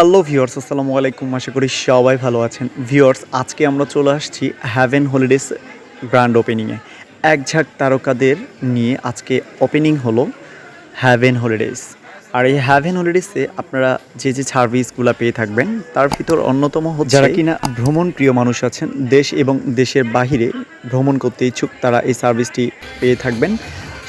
Hello viewers, আসসালামু আলাইকুম। আশা করি সবাই ভালো আছেন। ভিউয়ার্স, আজকে আমরা চলে আসছি হ্যাভেন হলিডেজ গ্র্যান্ড ওপেনিংয়ে এক ঝাঁক তারকাদের নিয়ে আজকে ওপেনিং হলো হ্যাভেন হলিডেজ আর এই হ্যাভেন হলিডেজে আপনারা যে যে সার্ভিসগুলো পেয়ে থাকবেন, তার ভিতর অন্যতম হচ্ছে যারা কিনা ভ্রমণ প্রিয় মানুষ আছেন, দেশ এবং দেশের বাহিরে ভ্রমণ করতে ইচ্ছুক, তারা এই সার্ভিসটি পেয়ে থাকবেন।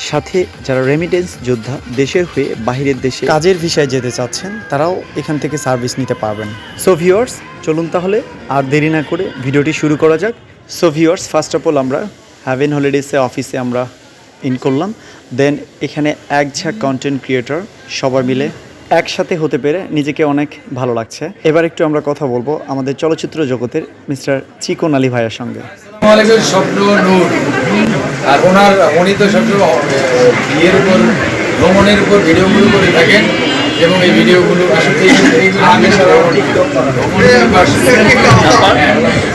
সাথে যারা রেমিটেন্স যোদ্ধা দেশের হয়ে বাহিরের দেশে কাজের ভিসায় যেতে চাচ্ছেন তারাও এখান থেকে সার্ভিস নিতে পারবেন। সো ভিউয়ার্স চলুন তাহলে আর দেরি না করে ভিডিওটি শুরু করা যাক। So viewers first of all আমরা হ্যাভেন হলিডেসে অফিসে আমরা ইন করলাম। দেন এখানে এক ঝাঁক কন্টেন্ট ক্রিয়েটর সবাই মিলে একসাথে হতে পেরে নিজেকে অনেক ভালো লাগছে। এবার একটু আমরা কথা বলব আমাদের চলচ্চিত্র জগতের মিস্টার চিকন আলী ভাইয়ের সঙ্গে। স্বপ্ন নূর। আর ওনার উনি তো সবসময় বিয়ের উপর ভ্রমণের উপর ভিডিওগুলো করে থাকেন এবং এই ভিডিওগুলো আসলে পাশে-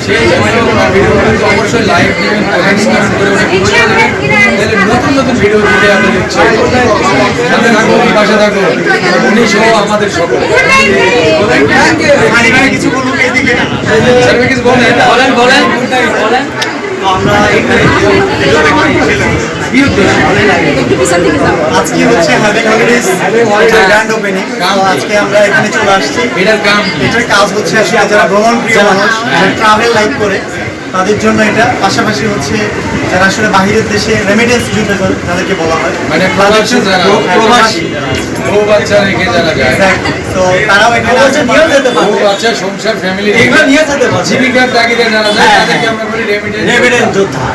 সেই ভিডিওগুলো অবশ্যই দিবেন তাহলে নতুন নতুন ভিডিও দিতে সাথে থাকুন পাশে থাকুন। উনি সহ আমাদের সকল। কিছু বলুন কিছু বলেন বলেন বলেন। আজকে হচ্ছে হ্যাভিং হলিডেজ গ্র্যান্ড ওপেনিং আজকে আমরা এখানে চলে আসছি। এটার কাজ হচ্ছে আসলে যারা ভ্রমণ প্রিয় মানুষ ট্রাভেল লাইক করে তাদের জন্য এটা। পাশাপাশি হচ্ছে যারা আসলে বাহিরের দেশে রেমিটেন্স যুদ্ধ তাদেরকে বলা হয়। মানে প্রবাসী বউ বাচ্চা রেখে যারা যায়। তো তারাও এখানে আছে নিয়েও যেতে বউ বাচ্চা সংসার ফ্যামিলি এগুলো নিয়ে যেতে পারবে। জীবিকার তাগিদে যারা যায় হ্যাঁ, তাদেরকে হ্যাঁ। আমরা বলি রেমিটেন্স রেমিটেন্স যোদ্ধা।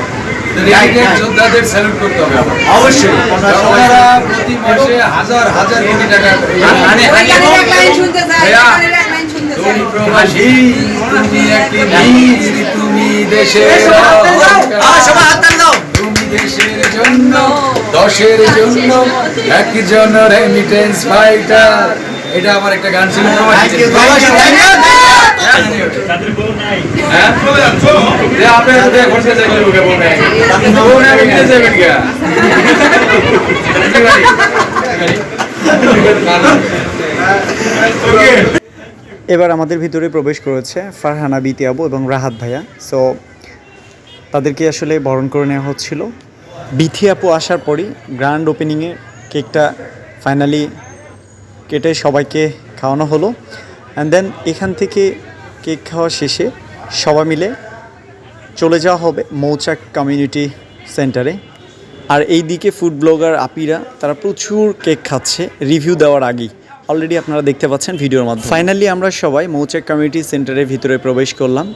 যোদ্ধাদের স্যালুট করতে হবে অবশ্যই। ওনারা প্রতি মাসে হাজার হাজার কোটি টাকা মানে তুমি প্রবাসী তুমি একটি তুমি দেশের অহংকার। তুমি দেশের জন্য দেশের জন্য একজন রেমিটেন্স ফাইটার এটা আমার একটা গান ছিল। হ্যাঁ? এবার আমাদের ভিতরে প্রবেশ করেছে ফারহানা বিতি আবু এবং রাহাত ভাইয়া। সো তাদেরকে আসলে বরণ করে নেওয়া হচ্ছিল। বিথি আপু আসার পরই গ্র্যান্ড ওপেনিংয়ে কেকটা ফাইনালি কেটে সবাইকে খাওয়ানো হলো। অ্যান্ড দেন এখান থেকে কেক খাওয়া শেষে সবাই মিলে চলে যাওয়া হবে মৌচাক কমিউনিটি সেন্টারে আর এই দিকে ফুড ব্লগার আপিরা, তারা প্রচুর কেক খাচ্ছে রিভিউ দেওয়ার আগেই। অলরেডি আপনারা দেখতে পাচ্ছেন ভিডিওর মাধ্যমে। ফাইনালি আমরা সবাই মৌচাক কমিউনিটি সেন্টারের ভিতরে প্রবেশ করলাম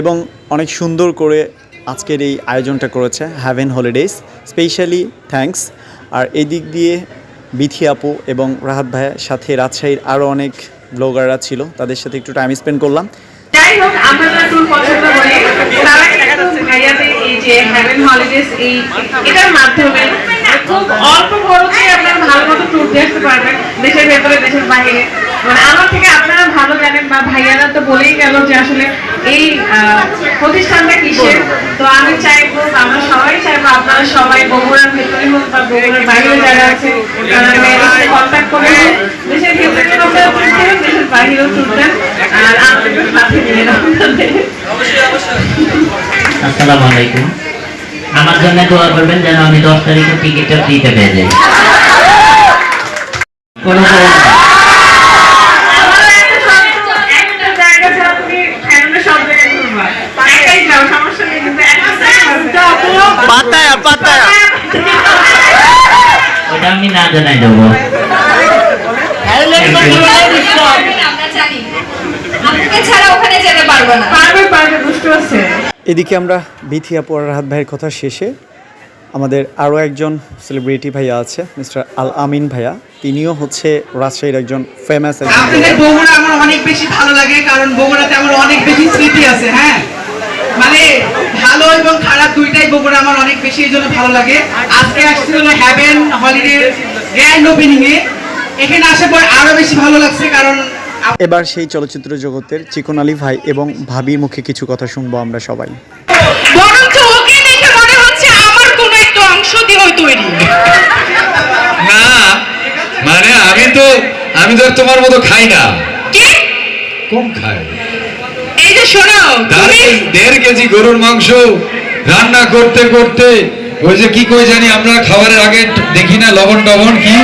এবং অনেক সুন্দর করে আজকের এই আয়োজনটা করেছে হ্যাভেন হলিডেজ স্পেশালি থ্যাঙ্কস আর এই দিক দিয়ে বিথি আপু এবং রাহাত ভাইয়ের সাথে রাজশাহীর আরও অনেক ব্লগাররা ছিল, তাদের সাথে একটু টাইম স্পেন্ড করলাম। খুব অল্প খরচে আপনারা ভালো মতো ট্যুর আসতে পারবেন। দেশের ভেতরে, দেশের বাইরে। মানে আমার থেকে আপনারা ভালো জানেন বা ভাইয়ারা তো বলেই গেল যে আসলে এই প্রতিষ্ঠানটা কিসের? তো আমি চাইব আমরা সবাই চাইব আপনারা সবাই বগুড়ার ভেতরে হোক বা বগুড়ার বাইরে যারা আছে তারা কন্ট্যাক্ট করে দেশের ভেতরে দেশের বাইরেও দেন আর আমাদেরকে সাথে নিয়ে আসসালামু আলাইকুম। আমার জন্য দোয়া করবেন যেন আমি দশ তারিখে টিকিটটা ফ্রিতে পেয়ে যাই। কোনো problem নেই। আমার একটা শর্ত, একটা জায়গা ছাড়া তুমি ফ্যামিলির সব জায়গায় ঘুরবা। একাই যাও, সমস্যা নেই, কিন্তু একটা জায়গায় যাও, পুরো পাতায়া পাতায়া ওটা আমি না জানাই দেবো আমরা জানি আপনাকে ছাড়া ওখানে যেতে পারব না পারবে, পারবে, দুষ্টু আছে। এদিকে আমরা বিথি আপু আর রাহাত ভাইয়ের কথা শেষে আমাদের আরও একজন সেলিব্রিটি ভাইয়া আছে মিস্টার আল আমিন ভাইয়া। তিনিও হচ্ছে রাজশাহীর একজন ফেমাস আপনাদের বগুড়া আমার অনেক বেশি ভালো লাগে কারণ বগুড়াতে আমার অনেক বেশি স্মৃতি আছে হ্যাঁ? মানে ভালো এবং খারাপ দুইটাই বগুড়া আমার অনেক বেশি এই জন্য ভালো লাগে। আজকে আসছে হলো হ্যাভেন হলিডে গ্র্যান্ড ওপেনিং এ। এখানে আসার পর আরও বেশি ভালো লাগছে কারণ এবার সেই চলচ্চিত্র জগতের চিকন আলী ভাই এবং ভাবির মুখে কিছু কথা শুনব আমরা সবাই। বরঞ্চ ওকে দেখে মনে হচ্ছে আমার কোনো একটা অংশ দিয়ে তৈরি না মানে আমি তো আমি তো তোমার মতো খাই না। কি? কম খায় এই যে শোনো তুমি? দেড় কেজি গরুর মাংস রান্না করতে করতে ওই যে কি কই জানি আমরা খাবারের আগে দেখি না লবণ টবণ কি?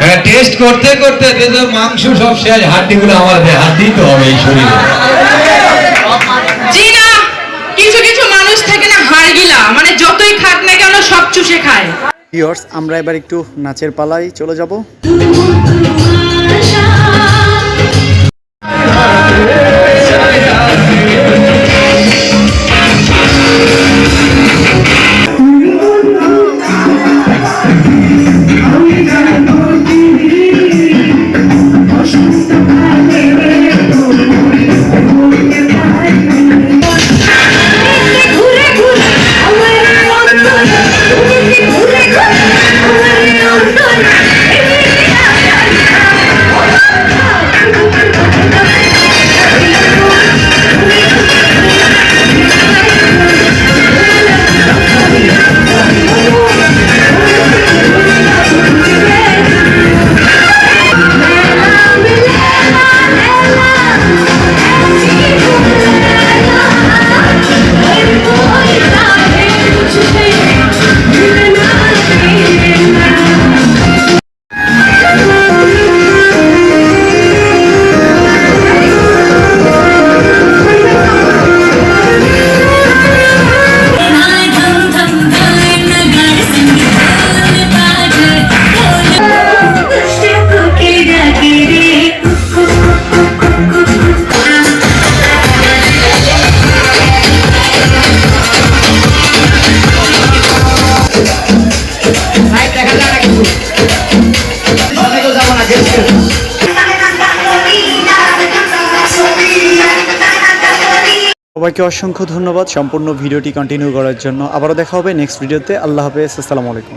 হ্যাঁ টেস্ট করতে করতে দেখো মাংস সব শেষ হাড্ডিগুলো আমার দেয় হাড্ডি তো হবে এই শরীরে। জি না কিছু কিছু মানুষ থাকে না হাড়গিলা মানে যতই খাক না কেন সব চুষে খায়। ভিউয়ার্স আমরা এবার একটু নাচের পালায় চলে যাব। সবাইকে অসংখ্য ধন্যবাদ। সম্পূর্ণ ভিডিওটি কন্টিনিউ করার জন্য। আবারও দেখা হবে নেক্সট ভিডিওতে আল্লাহ হাফেজ। আসসালামু আলাইকুম।